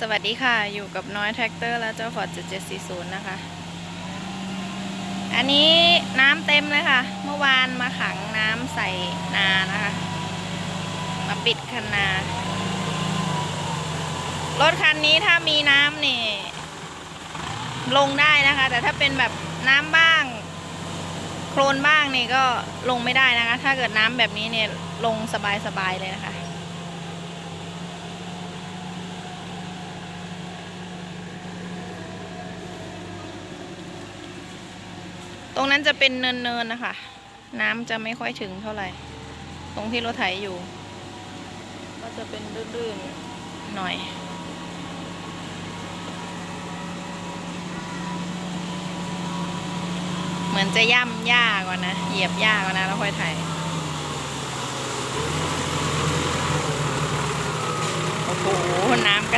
สวัสดีค่ะ อยู่กับน้อยแท็กเตอร์ และเจ้าฟอร์ด7740นะคะ อันนี้น้ำเต็มเลยค่ะ เมื่อวานมาขังน้ำใส่นานะคะ มาปิดคันนา รถคันนี้ถ้ามีน้ำนี่ ลงได้นะคะ แต่ถ้าเป็นแบบน้ำบ้าง โคลนบ้างนี่ก็ลงไม่ได้นะคะ ถ้าเกิดน้ำแบบนี้เนี่ยลงสบายๆเลยนะคะ ตรงนั้นจะเป็นเนินๆนะคะ น้ำจะไม่ค่อยถึงเท่าไหร่ ตรงที่รถไถอยู่ ก็จะเป็นลื่นๆหน่อยเหมือนจะย่ำหญ้าก่อนนะ เหยียบหญ้าก่อนนะ แล้วค่อยไถโอ้โหน้ำ